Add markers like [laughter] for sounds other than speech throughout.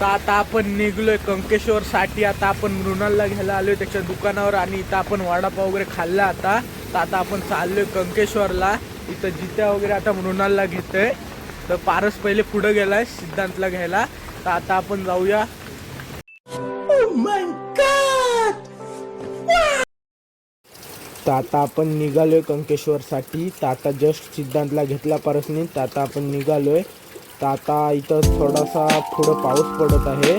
तर आता आपण निघलोय कंकेश्वर साठी. आता आपण मृणालला घ्यायला आलोय त्याच्या दुकानावर आणि इथं आपण वडापाव वगैरे खाल्ला आता. तर आता आपण चाललोय कंकेश्वरला. इथं जित्या वगैरे आता मृणालला घेतोय. तर पारस पहिले पुढे गेलाय सिद्धांतला घ्यायला. तर आता आपण जाऊया. तर आता आपण निघालोय कंकेश्वरसाठी तर आता जस्ट सिद्धांतला घेतला परसनी. तर आता आपण निघालोय. तर आता इथं थोडासा पुढं पाऊस पडत आहे.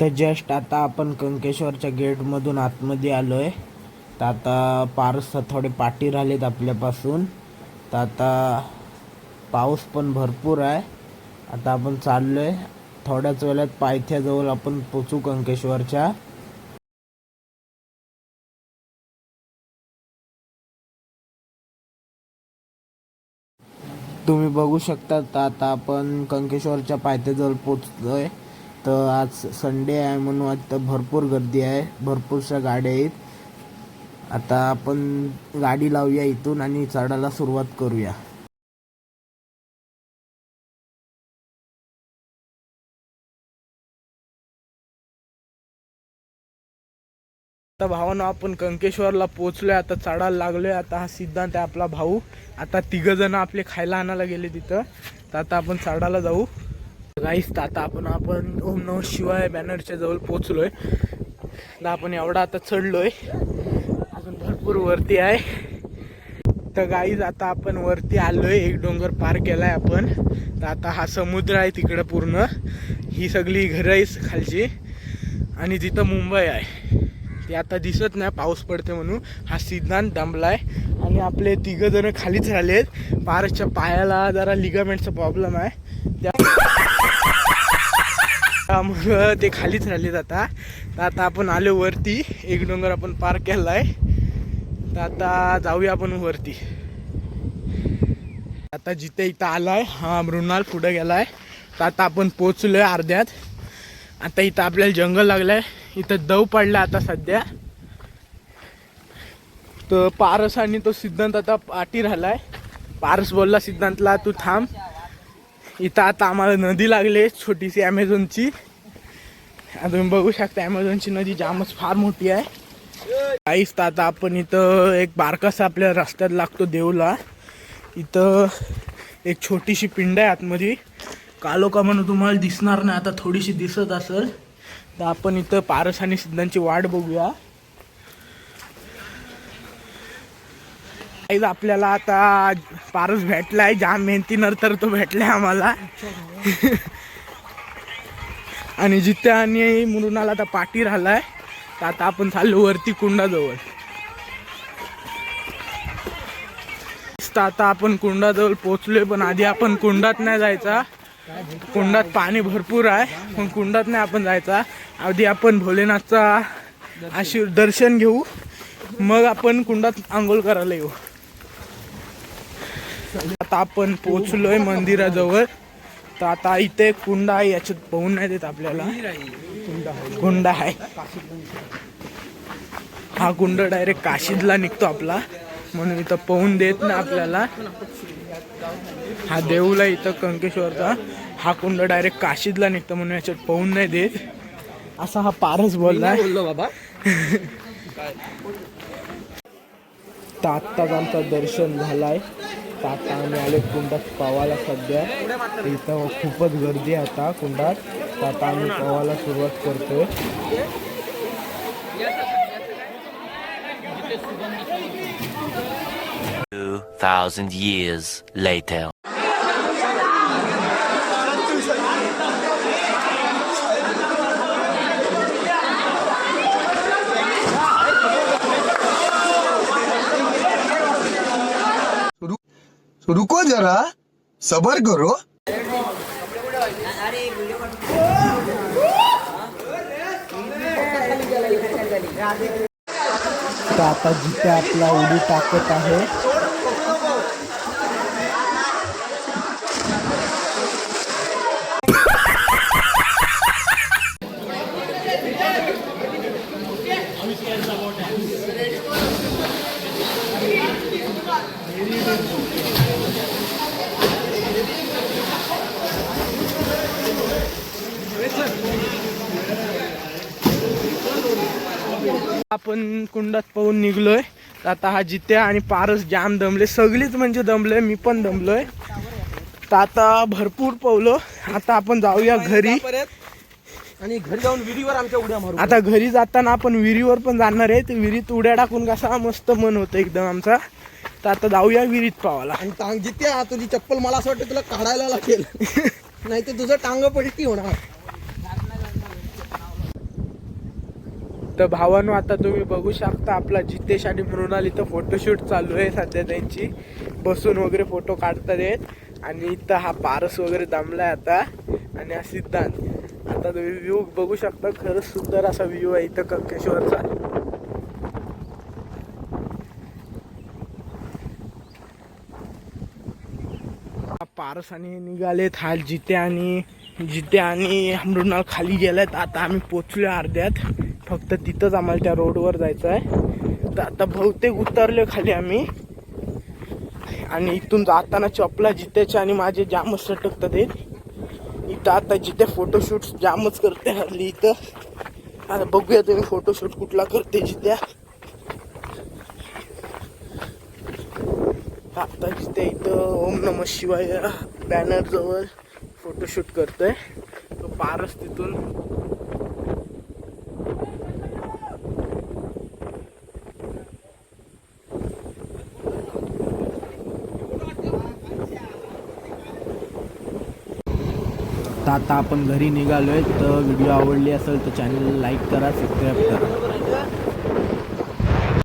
तर जस्ट आता आपण कंकेश्वरच्या गेटमधून आतमध्ये आलो आहे तर आता पारस थोडे पाठी राहिलेत आपल्यापासून. तर आता पाऊस पण भरपूर आहे. आता आपण चाललो आहे थोड्याच वेळात पायथ्याजवळ आपण पोचू कंकेश्वरच्या. तुम्ही बघू शकता तर आता आपण कंकेश्वरच्या पायथ्याजवळ पोचतोय तर आज संडे आहे म्हणून आता भरपूर गर्दी आहे. भरपूरशा गाड्या आहेत. आता आपण गाडी लावूया इथून आणि चढायला सुरुवात करूया. आता भावानं आपण कंकेश्वरला पोहोचलोय. आता चढायला लागलोय. आता हा सिद्धांत आहे आपला भाऊ. आता तिघ जण आपले खायला आणायला गेले तिथं. तर आता आपण चढायला जाऊ. गाईस तर आता आपण आपण ओम नम शिवाय बॅनरच्या जवळ पोचलोय तर आपण एवढा आता चढलोय. अजून भरपूर वरती आहे. तर गाईज आता आपण वरती आलोय. एक डोंगर पार केलाय आपण. तर आता हा समुद्र आहे तिकडं पूर्ण. ही सगळी घरं आहे खालची. आणि तिथं मुंबई आहे. ते आता दिसत नाही पाऊस पडते म्हणून. हा सिद्धांत दमलाय आणि आपले तिघ जण खालीच राहिलेत. पारच्या पायाला जरा लिगामेंटचा प्रॉब्लेम आहे. त्या त्यामुळं ते खालीच राहिलेत आता. तर आता आपण आलो वरती. एक डोंगर आपण पार केलाय. तर आता जाऊया आपण वरती. आता जिथे इथं आलाय हा मृणाल पुढं गेलाय. तर आता आपण पोचलोय अर्ध्यात. आता इथं आपल्याला जंगल लागलंय. इथं दव पडला आता सध्या. तर पारस आणि तो सिद्धांत आता पाठी राहिलाय. पारस बोलला सिद्धांतला तू थांब. इथं आता आम्हाला नदी लागली छोटीशी ॲमेझॉनची तुम्ही बघू शकता ॲमेझॉनची नदी जामच फार मोठी आहे. काहीच तर आता आपण इथं एक बारकासा आपल्या रस्त्यात लागतो देऊला इथं एक छोटीशी पिंड आहे आतमध्ये. कालोका म्हणून तुम्हाला दिसणार नाही आता थोडीशी दिसत असेल. तर आपण इथं पारस आणि सिद्धांची वाट बघूया. काहीच आपल्याला आता पारस भेटला आहे जाम मेहनतीनंतर तो भेटलाय आम्हाला. आणि जिथे आणि मुरुणाला आता पाठी राहिलाय तर आता आपण चाललो वरती कुंडाजवळ. तर आता आपण कुंडाजवळ पोचलोय पण आधी आपण कुंडात नाही जायचा. कुंडात पाणी भरपूर आहे पण कुंडात नाही आपण जायचा. आधी आपण भोलेनाथचा आशी दर्शन घेऊ. मग आपण कुंडात आंघोळ करायला येऊ. आता आपण पोचलोय मंदिराजवळ. तर आता इथे कुंड आहे याच्यात पाहून नाही देत आपल्याला. कुंड आहे. हा कुंड डायरेक्ट काशीदला निघतो आपला. म्हणून इथं पाहून देत ना आपल्याला. हा देऊला इथं कंकेश्वरचा. हा कुंड डायरेक्ट काशीदला निघतो म्हणून याच्यात पाहून नाही देत. असा हा पारस बोलला बोललो बाबा. तर आत्ताच आमचं दर्शन झालाय. तर आता आम्ही आले कुंडात पवायला सध्या. इथं खूपच गर्दी आहे आता कुंडात. आता आम्ही पवायला सुरुवात करतोय. Two thousand years later. रुको जरा सबर करो. तर आता जिथे आपला उडी टाकत आहे. आपण कुंडात पाहून निघलोय. तर आता हा जिते आणि पारस जाम दमले. सगळीच म्हणजे दमले मी पण दमलोय. तर आता भरपूर पवलो. आता आपण जाऊया घरी. आणि घरी जाऊन विहिरीवर आमच्या उड्या मारू. आता घरी जाताना आपण विहिरीवर पण जाणार आहे. ते विहिरीत उड्या टाकून कसा मस्त मन होतं एकदम आमचा. तर आता जाऊया विहिरीत पावाला आणि टांग जिथे तुझी चप्पल मला असं वाटतं तुला काढायला लागेल. [laughs] नाही तर तुझं टांग पलटी होणार. तर भावानो आता तुम्ही बघू शकता आपला जितेश आणि मृणाल इथं फोटोशूट चालू आहे सध्या त्यांची. बसून वगैरे फोटो काढतात आहेत. आणि इथं हा पारस वगैरे दमलाय आता. आणि हा सिद्धांत. आता तुम्ही व्ह्यू बघू शकता खरंच सुंदर असा व्ह्यू आहे इथं कंकेश्वरचा. हा पारस आणि निघालेत हा जिते आणि जिते आणि मृणाल खाली गेलेत आता आम्ही पोचलो अर्ध्यात. फक्त तिथंच आम्हाला त्या रोडवर जायचं आहे. तर आता बहुतेक उतरले खाली आम्ही. आणि इथून जाताना चपला जितेच्या आणि माझे जामच सटकतात ते इथं आता जिथे फोटोशूट जामच करते हल्ली इथं. आता बघूया तुम्ही फोटोशूट कुठला करते जित्या. आता जिथे इथं ओम नम शिवाय बॅनर जवळ फोटोशूट करतोय. तो पारस तिथून तर आता आपण घरी निघालो आहे तर व्हिडिओ आवडली असेल तर चॅनल लाईक करा सबस्क्राईब करा.